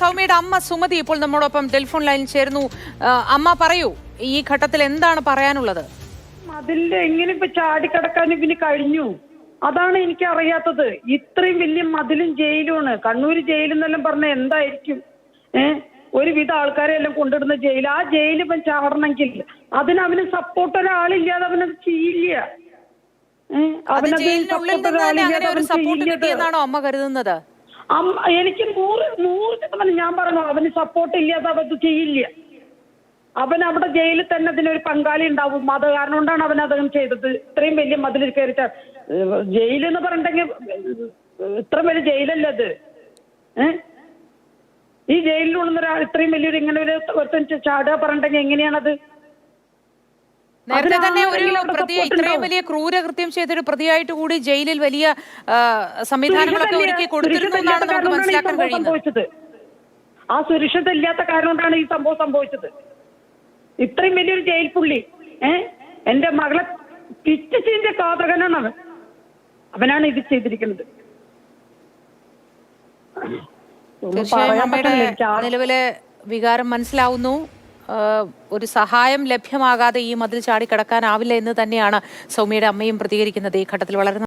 സൗമ്യയുടെ അമ്മ സുമതി ഇപ്പോൾ നമ്മോടൊപ്പം ടെലിഫോൺ ലൈനിൽ ചേർന്നു അമ്മ പറയൂ ഈ ഘട്ടത്തിൽ എന്താണ് പറയാനുള്ളത്? മതിലിന്റെ എങ്ങനെ ഇപ്പൊ ചാടിക്കടക്കാൻ ഇവന് കഴിഞ്ഞു? അതാണ് എനിക്ക് അറിയാത്തത് ഇത്രയും വലിയ മതിലും ജയിലുമാണ്. കണ്ണൂർ ജയിലെന്നെല്ലാം പറഞ്ഞ എന്തായിരിക്കും? ഏ? ഒരുവിധ ആൾക്കാരെ എല്ലാം കൊണ്ടിടുന്ന ജയിൽ ആ ജയിൽ ഇപ്പം ചാടണമെങ്കിൽ അതിന് അവന് സപ്പോർട്ട് ഒരാളില്ലാതെ അവനത് ചെയ്യില്ല. അവനത് സപ്പോർട്ട് ഒരാളില്ലാതെ അവന് അവൻ സപ്പോർട്ട് എനിക്ക് നൂറ് നൂറ് ശതമാനം ഞാൻ പറഞ്ഞു അവന് സപ്പോർട്ട് ഇല്ലാതെ അവത് ചെയ്യില്ല. അവൻ അവിടെ ജയിലിൽ തന്നെ അതിനൊരു പങ്കാളി ഉണ്ടാവും. അത് കാരണം കൊണ്ടാണ് അവൻ അദ്ദേഹം ചെയ്തത്. ഇത്രയും വലിയ മതിലിൽ കയറിച്ച ജയിലെന്ന് പറഞ്ഞിട്ടെങ്കിൽ ഇത്ര വലിയ ജയിലല്ല അത്? ഏഹ് ഈ ജയിലിൽ ഉള്ള ഒരാൾ ഇത്രയും വലിയൊരു ഇങ്ങനെ ഒരു ഒരുത്തൻ ചാടുക പറഞ്ഞിട്ടുണ്ടെങ്കിൽ എങ്ങനെയാണത്? നേരത്തെ തന്നെ ഒരു പ്രതിയെ ഇത്രയും വലിയ ക്രൂരകൃത്യം ചെയ്ത ഒരു പ്രതിയായിട്ട് കൂടി ജയിലിൽ വലിയ സംവിധാനങ്ങളൊക്കെ ഒരുക്കി കൊടുത്തിരുന്നു എന്നാണ് നമുക്ക് മനസ്സിലാക്കാൻ കഴിയുന്നത്. ആ സുരക്ഷിത ഇല്ലാത്ത കാരണം കൊണ്ടാണ് ഈ സംഭവം സംഭവിച്ചത്. ഇത്രയും വലിയൊരു ജയിൽ പുള്ളി ഏ? എന്റെ മകളെ പിറ്റിച്ചിന്റെ കാതകനാണ് അവൻ അവനാണ് ഇത് ചെയ്തിരിക്കുന്നത്. തീർച്ചയായും നിലവിലെ വികാരം മനസ്സിലാവുന്നു. ഒരു സഹായം ലഭ്യമാകാതെ ഈ മതിൽ ചാടിക്കടക്കാനാവില്ല എന്ന് തന്നെയാണ് സൗമ്യയുടെ അമ്മയും പ്രതികരിക്കുന്നത്. ഈ ഘട്ടത്തിൽ വളരെ